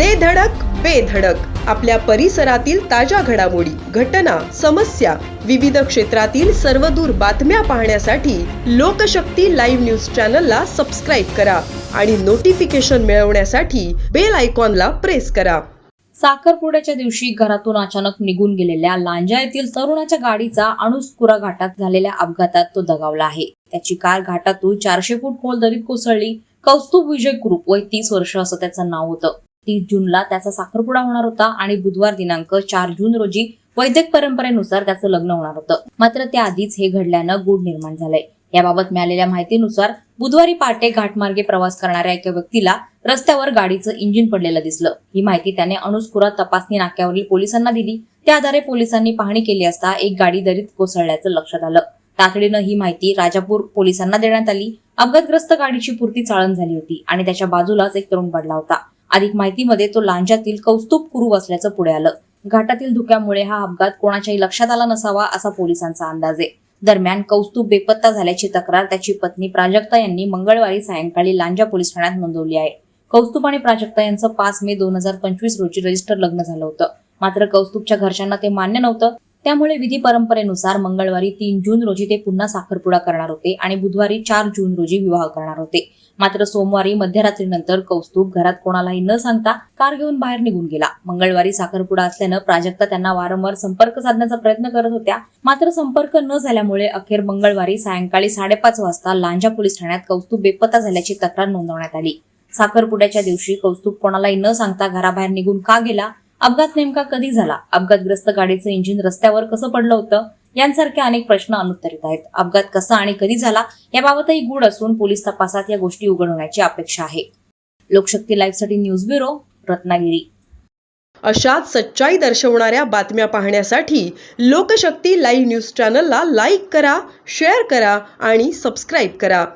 दे धडक बेधडक आपल्या परिसरातील ताज्या घडामोडी घटना समस्या विविध क्षेत्रातील सर्वदूर बातम्या पाहण्यासाठी लोकशक्ती लाईव्ह न्यूज चॅनलला सबस्क्राईब करा आणि नोटिफिकेशन मिळवण्यासाठी बेल आयकॉनला प्रेस करा. साखरपुड्याच्या दिवशी घरातून अचानक निघून गेलेल्या लांजा येथील तरुणाच्या गाडीचा अणुस्कुरा घाटात झालेल्या अपघातात तो दगावला आहे. त्याची कार घाटातून चारशे फूट खोल दरीत कोसळली. कौस्तुभ विजय ग्रुप वय तीस वर्ष असं त्याचं नाव होतं. तीस जूनला त्याचा साखरपुडा होणार होता आणि बुधवार दिनांक चार जून रोजी वैदिक परंपरेनुसार त्याचं लग्न होणार होतं. मात्र त्याआधीच हे घडल्यानं गुढ निर्माण झालंय. याबाबत मिळालेल्या माहितीनुसार बुधवारी पहाटे घाटमार्गे प्रवास करणाऱ्या एका व्यक्तीला रस्त्यावर गाडीचं इंजिन पडलेलं दिसलं. ही माहिती त्याने अणुस्कुरा तपासणी नाक्यावरील पोलिसांना दिली. त्या आधारे पोलिसांनी पाहणी केली असता एक गाडी दरीत कोसळल्याचं लक्षात आलं. तातडीनं ही माहिती राजापूर पोलिसांना देण्यात आली. अपघातग्रस्त गाडीची पुरती चाळण झाली होती आणि त्याच्या बाजूलाच एक तरुण पडला होता. अधिक माहितीमध्ये तो लांजातील कौस्तुभ कुरू असल्याचं पुढे आलं. घाटातील धुक्यामुळे हा अपघात कोणाच्याही लक्षात आला नसावा असा पोलिसांचा अंदाज आहे. दरम्यान कौस्तुभ बेपत्ता झाल्याची तक्रार त्याची पत्नी प्राजक्ता यांनी मंगळवारी सायंकाळी लांजा पोलीस ठाण्यात नोंदवली आहे. कौस्तुभ आणि प्राजक्ता यांचं पाच मे दोन हजार पंचवीस रोजी रजिस्टर लग्न झालं होतं. मात्र कौस्तुभच्या घरच्यांना ते मान्य नव्हतं. त्यामुळे विधी परंपरेनुसार मंगळवारी तीन जून रोजी ते पुन्हा साखरपुडा करणार होते आणि बुधवारी चार जून रोजी विवाह करणार होते. मात्र सोमवारी मध्यरात्रीनंतर कौस्तुभ घरात कोणालाही न सांगता कार घेऊन बाहेर निघून गेला. मंगळवारी साखरपुडा असल्यानं प्राजक्ता त्यांना वारंवार संपर्क साधण्याचा प्रयत्न करत होत्या. मात्र संपर्क न झाल्यामुळे अखेर मंगळवारी सायंकाळी साडेपाच वाजता लांजा पोलीस ठाण्यात कौस्तुभ बेपत्ता झाल्याची तक्रार नोंदवण्यात आली. साखरपुड्याच्या दिवशी कौस्तुभ कोणालाही न सांगता घराबाहेर निघून का गेला? अपघात नेमका कधी झाला? अपघातग्रस्त गाडीचं इंजिन रस्त्यावर कसं पडलं होतं? यांसारखे अनेक प्रश्न अनुत्तरित आहेत. अपघात कसा आणि कधी झाला? याबाबतही गूढ असून पोलीस तपासात या गोष्टी उघड होण्याची अपेक्षा आहे. लोकशक्ती लाईव्हसाठी न्यूज ब्युरो रत्नागिरी. अशाच सच्चाई दर्शवणाऱ्या बातम्या पाहण्यासाठी लोकशक्ती लाईव्ह न्यूज चॅनलला लाईक करा शेअर करा आणि सबस्क्राईब करा.